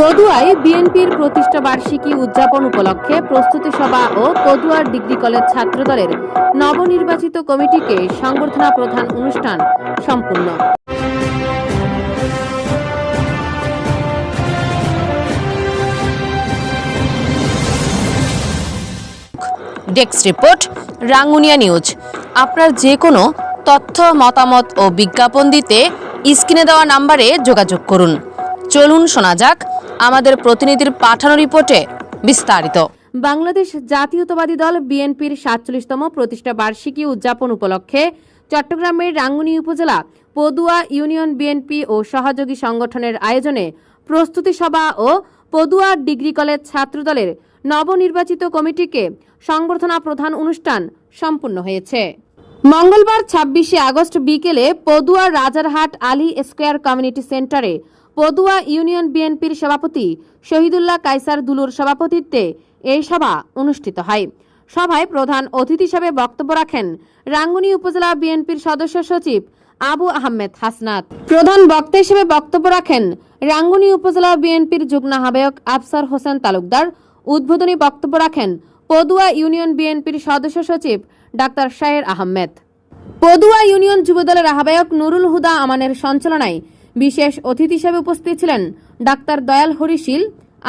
পদুয়ায় বিএনপির প্রতিষ্ঠা বার্ষিকী উদযাপন উপলক্ষে প্রস্তুতি সভা ও পদুয়ার ডিগ্রি কলেজ ছাত্রদলের নবনির্বাচিত কমিটিকে সংবর্ধনা প্রধান অনুষ্ঠান সম্পূর্ণ। Desk report, Rangunia news. আপনার যে কোনো তথ্য, মতামত ও বিজ্ঞাপন দিতে স্ক্রিনে দেওয়া নাম্বারে যোগাযোগ করুন। চলুন শোনা যাক আমাদের প্রতিনিধির পাঠানো রিপোর্টে বিস্তারিত। বাংলাদেশ জাতীয়তাবাদী দল বিএনপির সাতচল্লিশতম প্রতিষ্ঠা বার্ষিকী উদযাপন উপলক্ষে চট্টগ্রামের রাঙ্গুনি উপজেলা পদুয়া ইউনিয়ন বিএনপি ও সহযোগী সংগঠনের আয়োজনে প্রস্তুতি সভা ও পদুয়া ডিগ্রি কলেজ ছাত্রদলের নবনির্বাচিত কমিটিকে সংবর্ধনা প্রধান অনুষ্ঠান সম্পন্ন হয়েছে। মঙ্গলবার ছাব্বিশে আগস্ট বিকেলে পদুয়া রাজারহাট আলী স্কোয়ার কমিউনিটি সেন্টারে পদুয়া ইউনিয়ন বিএনপির সভাপতি শহীদুল্লাহ কাইসার দুলুর সভাপতিত্বে এই সভা অনুষ্ঠিত হয়। সভায় প্রধান অতিথি হিসেবে বক্তব্য রাখেন রাঙ্গুনি উপজেলা বিএনপির সদস্য সচিব আবু আহমেদ হাসনাত। প্রধান বক্তা হিসেবে বক্তব্য রাখেন রাঙ্গুনি উপজেলা বিএনপির যুগ্ম আহ্বায়ক আফসার হোসেন তালুকদার। উদ্বোধনী বক্তব্য রাখেন পদুয়া ইউনিয়ন বিএনপির সদস্য সচিব ডাক্তার শাহের আহমেদ। পদুয়া ইউনিয়ন যুবদলের আহ্বায়ক নুরুল হুদা আমানের সঞ্চালনায় বিশেষ অতিথি হিসেবে উপস্থিত ছিলেন doctor Dayal Harishil,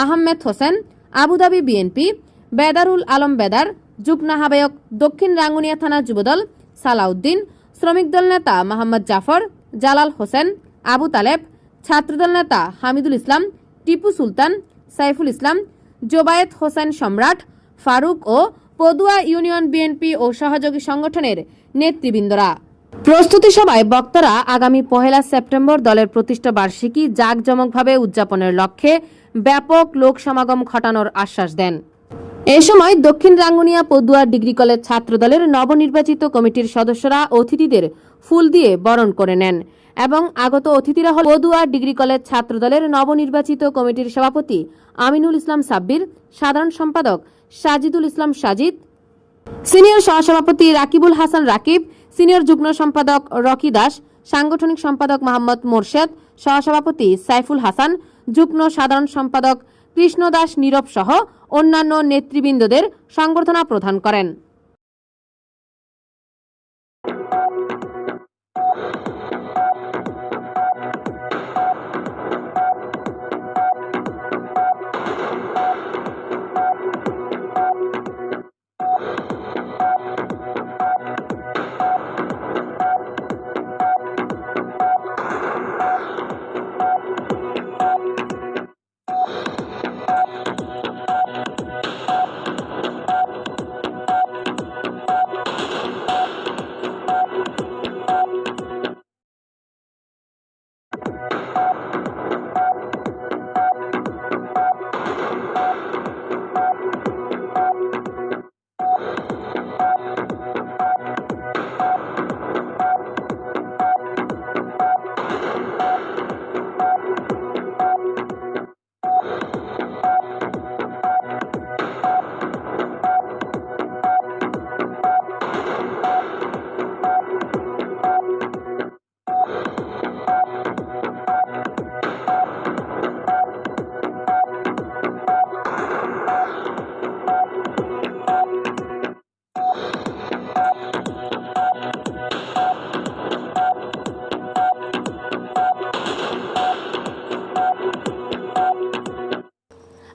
Ahmed Hossain Abu Dhabi BNP, Bedarul Alam Bedar, যুগ্ম আহ্বায়ক দক্ষিণ রাঙ্গুনিয়া থানা যুবদল সালাউদ্দিন, শ্রমিক দল নেতা মোহাম্মদ জাফর, জালাল হোসেন, আবু তালেব ছাত্রদল নেতা হামিদুল ইসলাম, টিপু সুলতান, সাইফুল ইসলাম, জোবায়েত হোসেন সম্রাট, ফারুক ও পদুয়া ইউনিয়ন বিএনপি ও সহযোগী সংগঠনের নেতৃবৃন্দরা। প্রস্তুতি সভায় বক্তারা আগামী পহেলা সেপ্টেম্বর দলের প্রতিষ্ঠা বার্ষিকী জাঁকজমকভাবে উদযাপনের লক্ষ্যে ব্যাপক লোক সমাগম ঘটানোর আশ্বাস দেন। এ সময় দক্ষিণ রাঙ্গুনিয়া পদুয়া ডিগ্রি কলেজ ছাত্রদলের নবনির্বাচিত কমিটির সদস্যরা অতিথিদের ফুল দিয়ে বরণ করে নেন এবং আগত অতিথিরা হল পদুয়া ডিগ্রি কলেজ ছাত্রদলের নবনির্বাচিত কমিটির সভাপতি আমিনুল ইসলাম সাব্বির, সাধারণ সম্পাদক সাজিদুল ইসলাম সাজিদ, সিনিয়র সহসভাপতি রাকিবুল হাসান রাকিব সিনিয়র যুগ্ম সম্পাদক রকি দাস, সাংগঠনিক সম্পাদক মোহাম্মদ মোরশেদ, সহসভাপতি সাইফুল হাসান, যুগ্ম সাধারণ সম্পাদক কৃষ্ণ দাস নীরব সহ অন্যান্য নেতৃবৃন্দদের সংবর্ধনা প্রদান করেন।